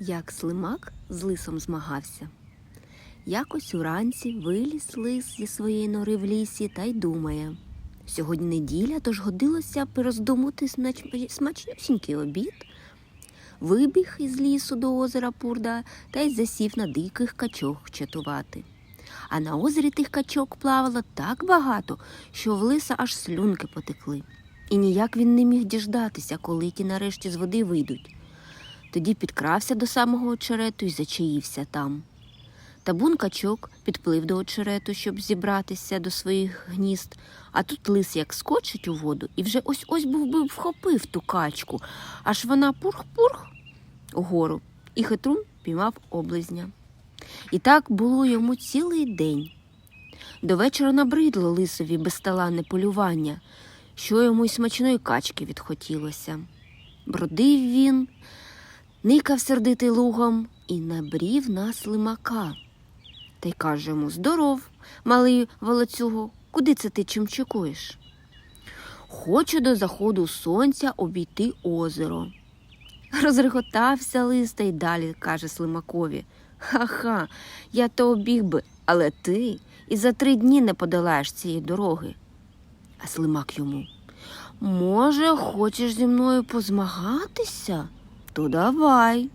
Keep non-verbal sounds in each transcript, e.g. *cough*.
Як слимак з лисом змагався. Якось уранці виліз лис зі своєї нори в лісі та й думає. Сьогодні неділя, тож годилося б роздумати смач- смачнюсінький обід. Вибіг із лісу до озера Пурда та й засів на диких качок чатувати. А на озері тих качок плавало так багато, що в лиса аж слюнки потекли. І ніяк він не міг діждатися, коли ті нарешті з води вийдуть. Тоді підкрався до самого очерету і зачаївся там. Табун качок підплив до очерету, щоб зібратися до своїх гнізд, а тут лис як скочить у воду і вже ось ось був би вхопив ту качку, аж вона пурх-пурх угору, і хитрун піймав облизня. І так було йому цілий день. До вечора набридло лисові безталанне полювання, що йому й смачної качки відхотілося. Бродив він, никав сердитий лугом і набрів на слимака. Та й каже йому Здоров, малий волоцюго, куди це ти чимчикуєш? Хочу до заходу сонця обійти озеро. Розреготався лис та й далі, каже Слимакові. Ха-ха, я то обіг би, але ти і за три дні не подолаєш цієї дороги. А Слимак йому. Може, хочеш зі мною позмагатися? То давай.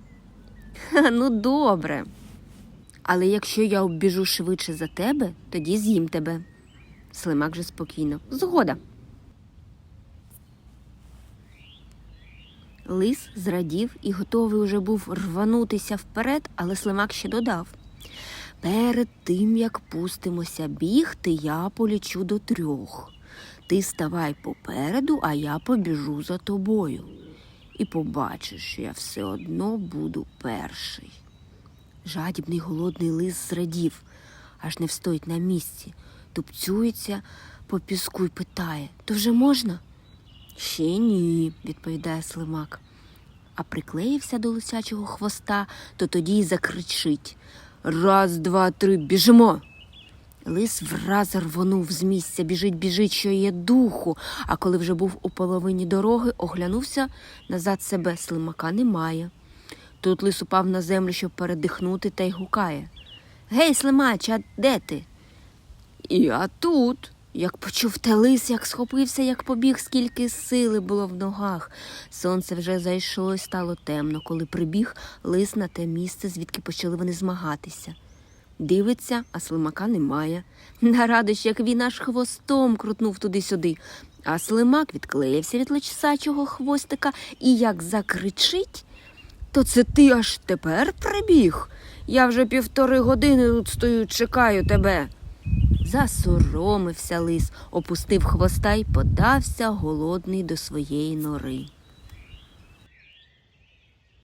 *laughs* Ну добре. Але якщо я обіжу швидше за тебе, тоді з'їм тебе. Слимак же спокійно. Згода. Лис зрадів і готовий уже був рванутися вперед, але слимак ще додав. Перед тим, як пустимося бігти, я полічу до трьох. Ти ставай попереду, а я побіжу за тобою. І побачиш, що я все одно буду перший. Жадібний голодний лис зрадів, аж не встоїть на місці, тупцюється по піску і питає То вже можна? Ще ні, відповідає слимак. А приклеївся до лисячого хвоста, то тоді й закричить Раз, два, три, біжимо. Лис враз рвонув з місця, біжить, біжить, що є духу, а коли вже був у половині дороги, оглянувся назад себе, слимака немає. Тут лис упав на землю, щоб передихнути, та й гукає. Гей, слимач, а де ти? Я тут. Як почув те лис, як схопився, як побіг, скільки сили було в ногах. Сонце вже зайшло і стало темно, коли прибіг лис на те місце, звідки почали вони змагатися. Дивиться, а слимака немає. На радощах він аж хвостом крутнув туди-сюди, а слимак відклеївся від лисачого хвостика і як закричить, то це ти аж тепер прибіг. Я вже півтори години тут стою, чекаю тебе. Засоромився лис, опустив хвоста й подався голодний до своєї нори.